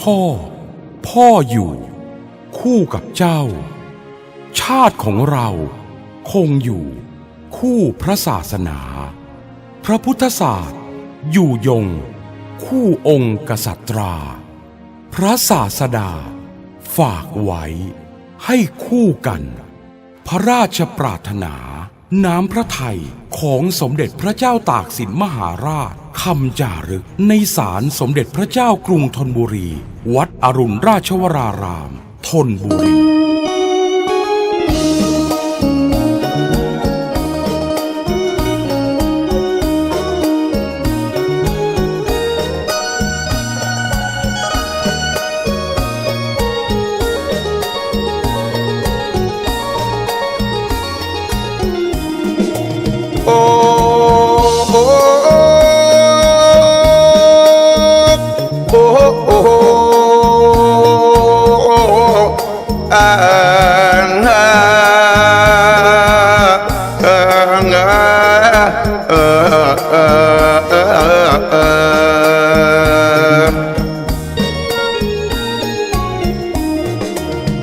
พ่อ พ่ออยู่ คู่กับเจ้า ชาติของเราคงอยู่ คู่พระศาสนา พระพุทธศาสตร์ อยู่ยง คู่องค์กษัตรา พระศาสดา ฝากไว้ ให้คู่กัน พระราชปรารถนา น้ำพระทัยของสมเด็จพระเจ้าตากสินมหาราช คำจารึกในศาลสมเด็จพระเจ้ากรุงธนบุรี วัดอรุณราชวรารามธนบุรี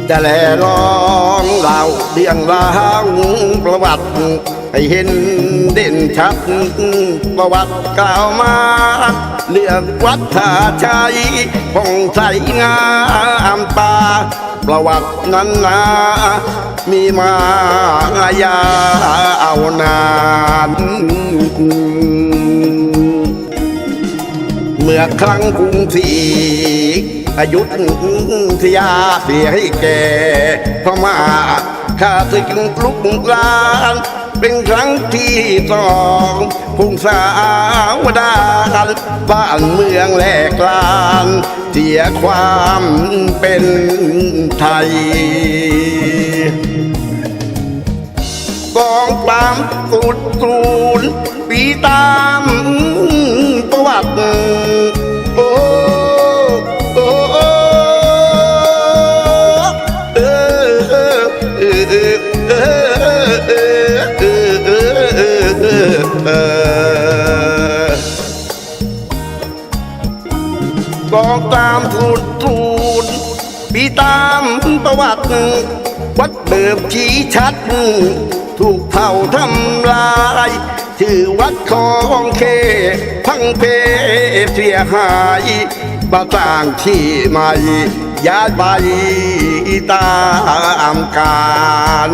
จะแลลองเล่าเรียงราวประวัติ ให้เห็นเด่นชัด ประวัติกล่าวมาเรื่องวัดท่าชัยผ่องใสงามตาประวัตินั้นนามีมายาวนานเมื่อครั้งกรุงศรี อยุธยาเสียให้แก่พม่าข้าศึกลุกลานเป็นครั้งที่สองพุ่งสาวดานบ้านเมืองแหลกลานเสียความเป็นไทยกองปามสูดสูนปีตามประวัติ กองตามทูดทูดปีตามประวัติ วัดเดิมชี้ชัด ถูกเผาทำลายชื่อวัดของเค พังเพเสียหายมาสร้างที่ใหม่ย้ายไป ตามกาล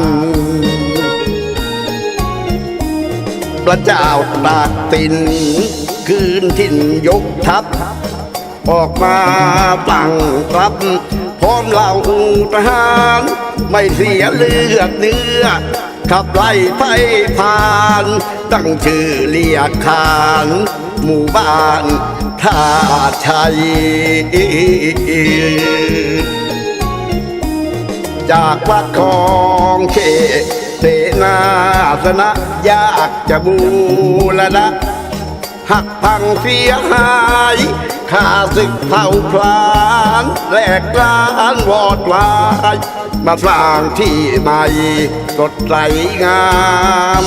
พระเจ้าตากตินคืนถิ่นยกทัพ ออกมาตั้งรับ พร้อมเหล่าทหาร ไม่เสียเลือดเนื้อ ขับไล่ไฟผ่าน ตั้งชื่อเรียกขาน หมู่บ้านท่าชัย จากวัดของเขตเสนาสนะยากจะบูรณะหักพังเสียหายข้าศึกเผาพลานแหลกลานวอดวายมาสร้างที่ใหม่สดใสงาม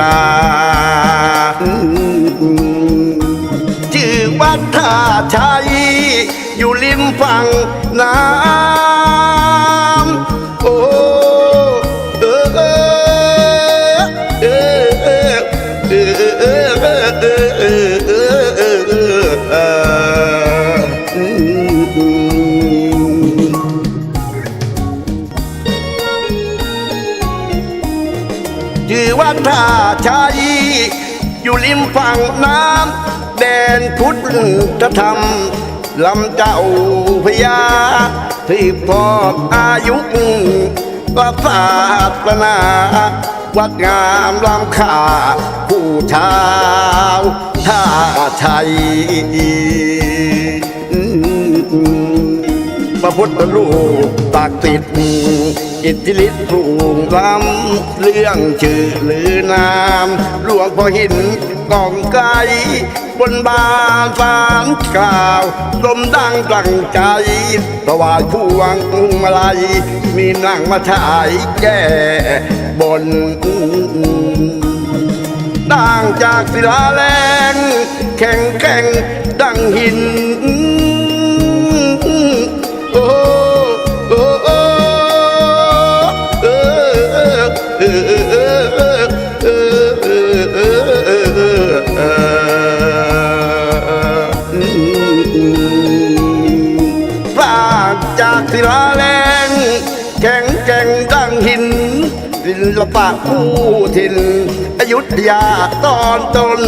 ตาชื่อวัดท่าชัยอยู่ริมฝั่งน้ำ ท่าชัยอยู่ริมฝั่งน้ำแดนพุทธธรรมลำเจ้าพญาที่พอดอายุพระศาสนาวัดงามลำค่าผู้ชาวท่าชัย พระพุทธรูปตากติด อิทธิฤทธิ์ผู้ล้ำเรื่องชื่อหรือนามหลวงพ่อหินกองไกลบนบานสารกล่าวลมดังตั้งใจถวายพวงมาลัยมีนั่งมาถ่ายแก้บนต่างจากศิลาแรง แข็งแกร่งดังหิน ปรากจากศิลาแรงแข็งแก่งดังหินศิลปะคู่ถิ่นอยุธยาตอนต้น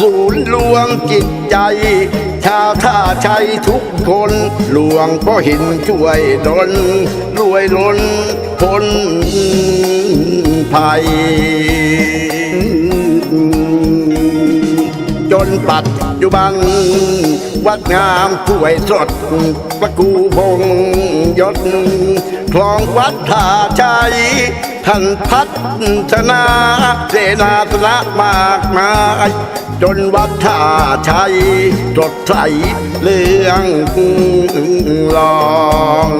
ศูนย์รวมจิตใจ ชาวท่าชัยทุกคนหลวงพ่อหินช่วยดลรวยล้นพ้นภัย จนปัจจุบัน วัดงามถ้วยสดพระกูพงยศคลองวัดท่าชัย ท่านพัฒนาเสนาสนะมากมาย จนวัดท่าชัยสดใสเรื่องลอง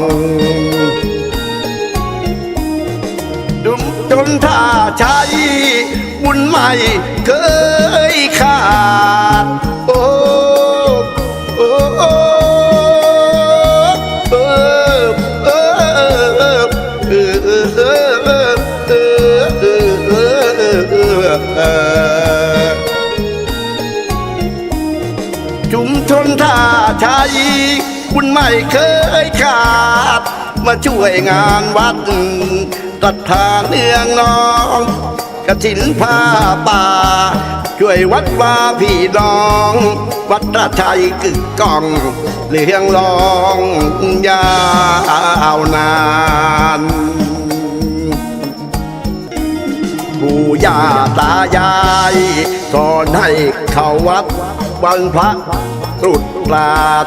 ดุมจนท่าชัยบุญใหม่เคยขาด ท่าชัยคุณไม่เคยขาด มาช่วยงานวัดตัดทางเนืองน้องกระถินผ้าป่า ช่วยวัดว่าพี่น้อง วัดท่าชัยกึกก้องเลี้ยงรองยาวนานปู่ย่าตายายสอนให้เขาวัดวันพระตรุษ กราด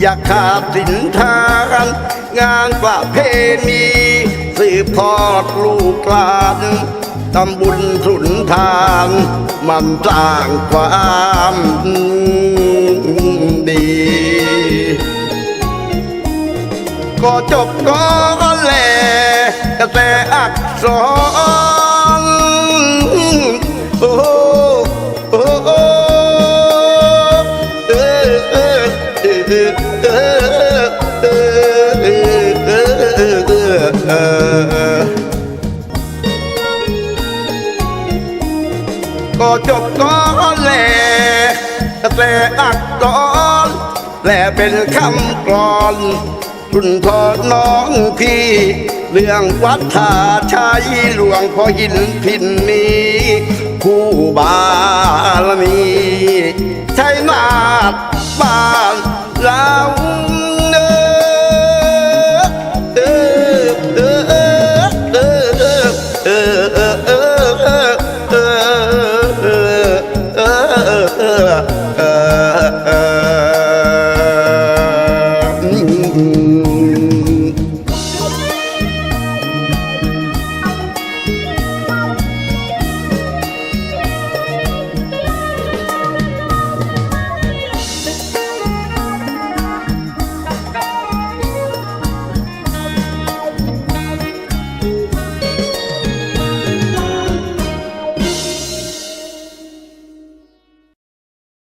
อย่าขาดสินทาน งานประเพณีสืบทอดลูกหลานทำบุญสุนทาน มันสร้างความดี ก็จบก็แลแก็จบก็แลแต่อักษรและเป็นคำกลอนรุ่นทอน้องพี่ เรื่องวัดท่าชัยหลวงพ่อหินพินนี้คู่บารมีใช้นาดบ้านเรา